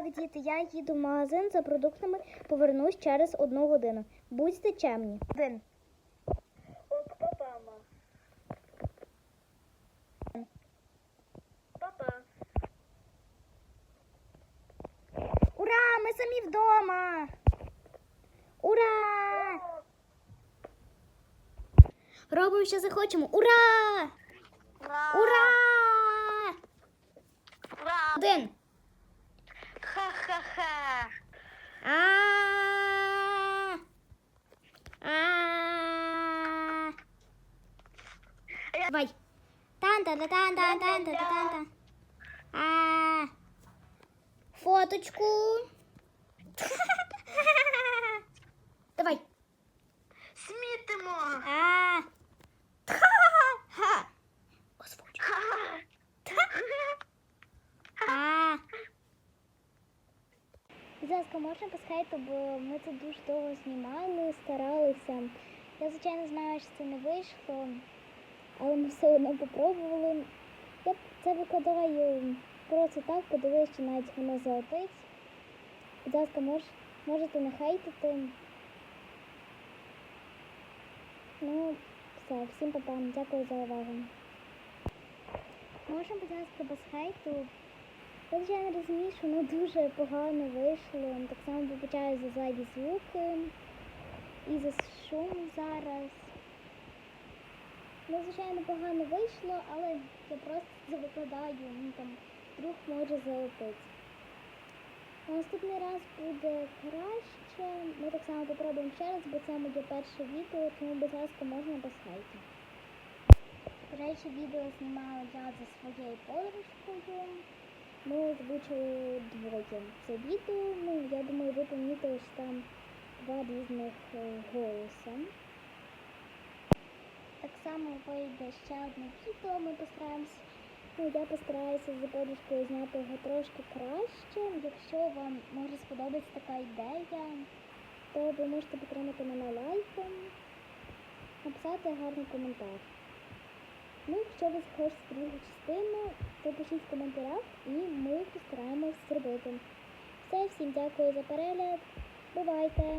Так, діти, я їду в магазин за продуктами, повернусь через одну годину. Будьте чемні. Один. От папа. Папа. Ура! Ми самі вдома! Ура! Робимо, що захочемо. Ура! Ура! Ура! Ура! Один. Ха-ха-ха! А. А. Давай. тан тан тан тан тан тан тан тан А. Фоточку. Давай. Смітимо! А. Ха. Озвуч. А. Будь ласка, можна пасхайте, бо ми це дуже довго знімали, старалися. Я, звичайно, знаю, що це не вийшло, але ми все одно попробували. Я це викладаю просто так, подивись, чи навіть воно залетить. Будь ласка, мож, можете не хейтити. Ну, все, всім папам, дякую за увагу. Можна, будь ласка, без хейту. Я звичайно розумію, що воно дуже погано вийшло. Так само вибачаю за зайві звуки і за шум зараз. Ну, звичайно, погано вийшло, але я просто це викладаю, ну там вдруг може залетить. А наступний раз буде краще. Ми так само попробуємо ще раз, бо це моє перше відео, тому, будь ласка, можна без хейту. До речі, відео знімала я за своєю подружкою. Ми озвучили двоє це відео. Ну, я думаю, ви помітили, що там два різних е, голоса. Так само вийде ще одне відео, ми постараємося. Ну, я постараюся за подружкою зняти його трошки краще. Якщо вам може сподобатися така ідея, то ви можете підтримати мене лайком, написати гарний коментар. Якщо ви захочете другу частину, то пишіть в коментарях і ми постараємось зробити. Все, всім дякую за перегляд. Бувайте!